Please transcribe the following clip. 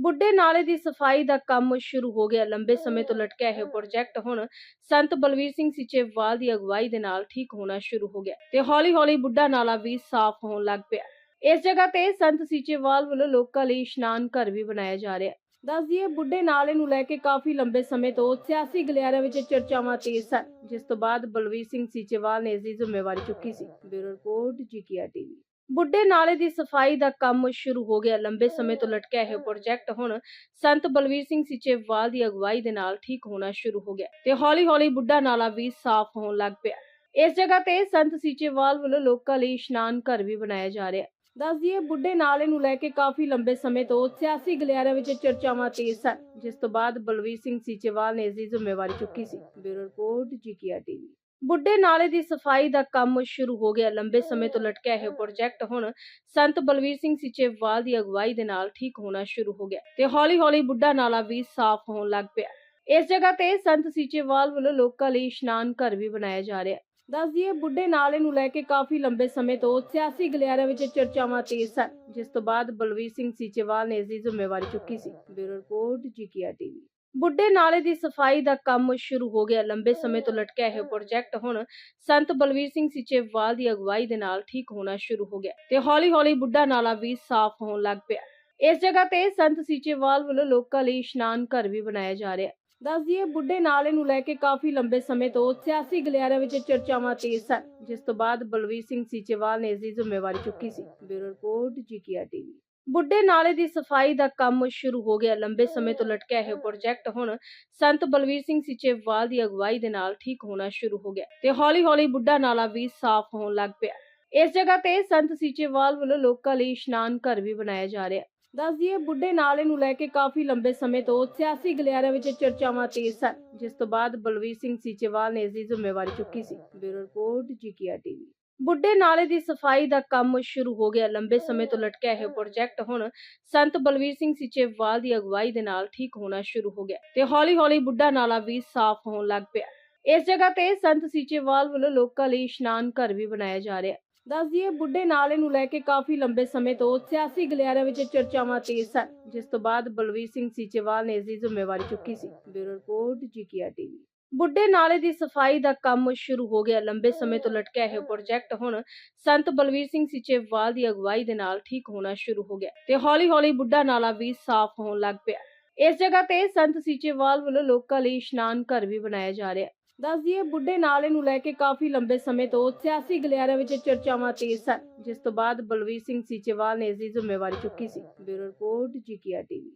ਬੁੱਢੇ ਨਾਲੇ ਦੀ ਸਫ਼ਾਈ ਦਾ ਕੰਮ ਸ਼ੁਰੂ ਹੋ ਗਿਆ। ਲੰਬੇ ਸਮੇਂ ਤੋਂ ਲਟਕਿਆ ਇਹ ਪ੍ਰੋਜੈਕਟ ਹੁਣ ਸੰਤ ਬਲਵੀਰ ਸਿੰਘ ਸਿਚੇਵਾਲ ਦੀ ਅਗਵਾਈ ਦੇ ਨਾਲ ਠੀਕ ਹੋਣਾ ਸ਼ੁਰੂ ਹੋ ਗਿਆ ਤੇ ਹੌਲੀ-ਹੌਲੀ ਬੁੱਢਾ ਨਾਲਾ ਵੀ ਸਾਫ਼ ਹੋਣ ਲੱਗ ਪਿਆ। ਇਸ ਜਗ੍ਹਾ ਤੇ ਸੰਤ ਸਿਚੇਵਾਲ ਵੱਲੋਂ ਲੋਕਾਂ ਲਈ ਇਸ਼ਨਾਨ ਘਰ ਵੀ ਬਣਾਇਆ ਜਾ ਰਿਹਾ। ਹੈ ਦੱਸ ਦਈਏ ਬੁੱਢੇ ਨਾਲੇ ਨੂੰ ਲੈ ਕੇ ਕਾਫੀ ਲੰਬੇ ਸਮੇਂ ਤੋਂ ਸਿਆਸੀ ਗਲਿਆਰਿਆਂ ਵਿੱਚ ਚਰਚਾਵਾਂ ਤੇਜ਼ ਸਨ ਜਿਸ ਤੋਂ ਬਾਅਦ ਬਲਵੀਰ ਸਿੰਘ ਸੀਚੇਵਾਲ ਨੇ ਇਸ ਦੀ ਜ਼ਿੰਮੇਵਾਰੀ ਚੁੱਕੀ ਸੀ। Bureau report GKR TV. ਬੁੱਢੇ ਨਾਲੇ ਦੀ ਸਫ਼ਾਈ ਦਾ ਕੰਮ ਸ਼ੁਰੂ ਹੋ ਗਿਆ। ਲੰਬੇ ਸਮੇਂ ਤੋਂ ਲਟਕਿਆ ਇਹ ਪ੍ਰੋਜੈਕਟ ਹੁਣ ਸੰਤ ਬਲਵੀਰ ਸਿੰਘ ਸੀਚੇਵਾਲ ਦੀ ਅਗਵਾਈ ਦੇ ਨਾਲ ਠੀਕ ਹੋਣਾ ਸ਼ੁਰੂ ਹੋ ਗਿਆ ਤੇ ਹੌਲੀ-ਹੌਲੀ ਬੁੱਢਾ ਨਾਲਾ ਵੀ ਸਾਫ਼ ਹੋਣ ਲੱਗ ਪਿਆ। ਇਸ ਜਗ੍ਹਾ ਤੇ ਸੰਤ ਸੀਚੇਵਾਲ ਵੱਲੋਂ ਲੋਕਾਂ ਲਈ ਇਸ਼ਨਾਨ ਘਰ ਵੀ ਬਣਾਇਆ ਜਾ ਰਿਹਾ। ਹੈ ਦੱਸ ਦਈਏ, ਬੁੱਢੇ ਨਾਲੇ ਨੂੰ ਲੈ ਕੇ ਕਾਫੀ ਲੰਬੇ ਸਮੇਂ ਤੋਂ ਸਿਆਸੀ ਗਲਿਆਰਿਆਂ ਵਿੱਚ ਚਰਚਾਵਾਂ ਤੇਜ਼ ਸਨ, ਜਿਸ ਤੋਂ ਬਾਅਦ ਬਲਵੀਰ ਸਿੰਘ ਸੀਚੇਵਾਲ ਨੇ ਇਸ ਦੀ ਜ਼ਿੰਮੇਵਾਰੀ ਚੁੱਕੀ ਸੀ। Bureau report, GKR TV. ਬੁੱਢੇ ਨਾਲੇ ਦੀ ਸਫ਼ਾਈ ਦਾ ਕੰਮ ਸ਼ੁਰੂ ਹੋ ਗਿਆ। ਲੰਬੇ ਸਮੇਂ ਤੋਂ ਲਟਕਿਆ ਇਹ ਪ੍ਰੋਜੈਕਟ ਹੁਣ ਸੰਤ ਬਲਵੀਰ ਸਿੰਘ ਸੀਚੇਵਾਲ ਦੀ ਅਗਵਾਈ ਦੇ ਨਾਲ ਠੀਕ ਹੋਣਾ ਸ਼ੁਰੂ ਹੋ ਗਿਆ ਤੇ ਹੌਲੀ-ਹੌਲੀ ਬੁੱਢਾ ਨਾਲਾ ਵੀ ਸਾਫ਼ ਹੋਣ ਲੱਗ ਪਿਆ। ਇਸ ਜਗ੍ਹਾ ਤੇ ਸੰਤ ਸੀਚੇਵਾਲ ਵੱਲੋਂ ਲੋਕਾਂ ਲਈ ਇਸ਼ਨਾਨ ਘਰ ਵੀ ਬਣਾਇਆ ਜਾ ਰਿਹਾ। ਹੈ ਦੱਸ ਦਈਏ, ਬੁੱਢੇ ਨਾਲੇ ਨੂੰ ਲੈ ਕੇ ਕਾਫੀ ਲੰਬੇ ਸਮੇਂ ਤੋਂ ਸਿਆਸੀ ਗਲਿਆਰਿਆਂ ਵਿੱਚ ਚਰਚਾਵਾਂ ਤੇਜ਼ ਸਨ, ਜਿਸ ਤੋਂ ਬਾਅਦ ਬਲਵੀਰ ਸਿੰਘ ਸੀਚੇਵਾਲ ਨੇ ਇਸ ਦੀ ਜ਼ਿੰਮੇਵਾਰੀ ਚੁੱਕੀ ਸੀ। Bureau report, GKR TV. ਬੁੱਢੇ ਨਾਲੇ ਦੀ ਸਫ਼ਾਈ ਦਾ ਕੰਮ ਸ਼ੁਰੂ ਹੋ ਗਿਆ। ਲੰਬੇ ਸਮੇਂ ਤੋਂ ਲਟਕਿਆ ਇਹ ਪ੍ਰੋਜੈਕਟ ਹੁਣ ਸੰਤ ਬਲਵੀਰ ਸਿੰਘ ਸੀਚੇਵਾਲ ਦੀ ਅਗਵਾਈ ਦੇ ਨਾਲ ਠੀਕ ਹੋਣਾ ਸ਼ੁਰੂ ਹੋ ਗਿਆ ਤੇ ਹੌਲੀ-ਹੌਲੀ ਬੁੱਢਾ ਨਾਲਾ ਵੀ ਸਾਫ਼ ਹੋਣ ਲੱਗ ਪਿਆ। ਇਸ ਜਗ੍ਹਾ ਤੇ ਸੰਤ ਸੀਚੇਵਾਲ ਵੱਲੋਂ ਲੋਕਾਂ ਲਈ ਇਸ਼ਨਾਨ ਘਰ ਵੀ ਬਣਾਇਆ ਜਾ ਰਿਹਾ। ਹੈ ਦੱਸ ਦਈਏ, ਬੁੱਢੇ ਨਾਲੇ ਨੂੰ ਲੈ ਕੇ ਕਾਫੀ ਲੰਬੇ ਸਮੇਂ ਤੋਂ ਸਿਆਸੀ ਗਲਿਆਰਿਆਂ ਵਿੱਚ ਚਰਚਾਵਾਂ ਤੇਜ਼ ਸਨ। ਜਿਸ ਤੋਂ ਬਾਅਦ ਬਲਵੀਰ ਸਿੰਘ ਸੀਚੇਵਾਲ ਨੇ ਇਸ ਦੀ ਜ਼ਿੰਮੇਵਾਰੀ ਚੁੱਕੀ ਸੀ। Bureau report, GKR TV. ਬੁੱਢੇ ਨਾਲੇ ਦੀ ਸਫ਼ਾਈ ਦਾ ਕੰਮ ਸ਼ੁਰੂ ਹੋ ਗਿਆ। ਲੰਬੇ ਸਮੇਂ ਤੋਂ ਲਟਕਿਆ ਇਹ ਪ੍ਰੋਜੈਕਟ ਹੁਣ ਸੰਤ ਬਲਵੀਰ ਸਿੰਘ ਸੀਚੇਵਾਲ ਦੀ ਅਗਵਾਈ ਦੇ ਨਾਲ ਠੀਕ ਹੋਣਾ ਸ਼ੁਰੂ ਹੋ ਗਿਆ ਤੇ ਹੌਲੀ-ਹੌਲੀ ਬੁੱਢਾ ਨਾਲਾ ਵੀ ਸਾਫ਼ ਹੋਣ ਲੱਗ ਪਿਆ। ਇਸ ਜਗ੍ਹਾ ਤੇ ਸੰਤ ਸੀਚੇਵਾਲ ਵੱਲੋਂ ਲੋਕਾਂ ਲਈ ਇਸ਼ਨਾਨ ਘਰ ਵੀ ਬਣਾਇਆ ਜਾ ਰਿਹਾ। ਦੱਸ ਦਈਏ ਬੁੱਢੇ ਨਾਲੇ ਨੂੰ ਲੈ ਕੇ ਕਾਫੀ ਲੰਬੇ ਸਮੇਂ ਤੋਂ ਸਿਆਸੀ ਗਲਿਆਰਿਆਂ ਵਿੱਚ ਚਰਚਾਵਾਂ ਤੇਜ਼ ਸਨ। ਜਿਸ ਤੋਂ ਬਾਅਦ ਬਲਵੀਰ ਸਿੰਘ ਸੀਚੇਵਾਲ ਨੇ ਇਸ ਦੀ ਜ਼ਿੰਮੇਵਾਰੀ ਚੁੱਕੀ ਸੀ। Bureau report GKR TV. ਬੁੱਢੇ ਨਾਲੇ ਦੀ ਸਫ਼ਾਈ ਦਾ ਕੰਮ ਸ਼ੁਰੂ ਹੋ ਗਿਆ। ਲੰਬੇ ਸਮੇਂ ਤੋਂ ਲਟਕਿਆ ਇਹ ਪ੍ਰੋਜੈਕਟ ਹੁਣ ਸੰਤ ਬਲਵੀਰ ਸਿੰਘ ਸੀਚੇਵਾਲ ਦੀ ਅਗਵਾਈ ਦੇ ਨਾਲ ਠੀਕ ਹੋਣਾ ਸ਼ੁਰੂ ਹੋ ਗਿਆ ਤੇ ਹੌਲੀ-ਹੌਲੀ ਬੁੱਢਾ ਨਾਲਾ ਵੀ ਸਾਫ਼ ਹੋਣ ਲੱਗ ਪਿਆ। ਇਸ ਜਗ੍ਹਾ ਤੇ ਸੰਤ ਸੀਚੇਵਾਲ ਵੱਲੋਂ ਲੋਕਾਂ ਲਈ ਇਸ਼ਨਾਨ ਘਰ ਵੀ ਬਣਾਇਆ ਜਾ ਰਿਹਾ। ਹੈ ਦੱਸ ਦਈਏ, ਬੁੱਢੇ ਨਾਲੇ ਨੂੰ ਲੈ ਕੇ ਕਾਫੀ ਲੰਬੇ ਸਮੇਂ ਤੋਂ ਸਿਆਸੀ ਗਲਿਆਰਿਆਂ ਵਿੱਚ ਚਰਚਾਵਾਂ ਤੇਜ਼ ਸਨ, ਜਿਸ ਤੋਂ ਬਾਅਦ ਬਲਵੀਰ ਸਿੰਘ ਸੀਚੇਵਾਲ ਨੇ ਇਸ ਦੀ ਜ਼ਿੰਮੇਵਾਰੀ ਚੁੱਕੀ ਸੀ। Bureau report, GKR TV. ਬੁੱਢੇ ਨਾਲੇ ਦੀ ਸਫ਼ਾਈ ਦਾ ਕੰਮ ਸ਼ੁਰੂ ਹੋ ਗਿਆ। ਲੰਬੇ ਸਮੇਂ ਤੋਂ ਲਟਕਿਆ ਇਹ ਪ੍ਰੋਜੈਕਟ ਹੁਣ ਸੰਤ ਬਲਵੀਰ ਸਿੰਘ ਸੀਚੇਵਾਲ ਦੀ ਅਗਵਾਈ ਦੇ ਨਾਲ ਠੀਕ ਹੋਣਾ ਸ਼ੁਰੂ ਹੋ ਗਿਆ ਤੇ ਹੌਲੀ-ਹੌਲੀ ਬੁੱਢਾ ਨਾਲਾ ਵੀ ਸਾਫ਼ ਹੋਣ ਲੱਗ ਪਿਆ। ਇਸ ਜਗ੍ਹਾ ਤੇ ਸੰਤ ਸੀਚੇਵਾਲ ਵੱਲੋਂ ਲੋਕਾਂ ਲਈ ਇਸ਼ਨਾਨ ਘਰ ਵੀ ਬਣਾਇਆ ਜਾ ਰਿਹਾ। ਹੈ ਦੱਸ ਦਈਏ, ਬੁੱਢੇ ਨਾਲੇ ਨੂੰ ਲੈ ਕੇ ਕਾਫੀ ਲੰਬੇ ਸਮੇਂ ਤੋਂ ਸਿਆਸੀ ਗਲਿਆਰਿਆਂ ਵਿੱਚ ਚਰਚਾਵਾਂ ਤੇਜ਼ ਸਨ, ਜਿਸ ਤੋਂ ਬਾਅਦ ਬਲਵੀਰ ਸਿੰਘ ਸੀਚੇਵਾਲ ਨੇ ਇਸ ਦੀ ਜ਼ਿੰਮੇਵਾਰੀ ਚੁੱਕੀ ਸੀ। Bureau report, GKR TV.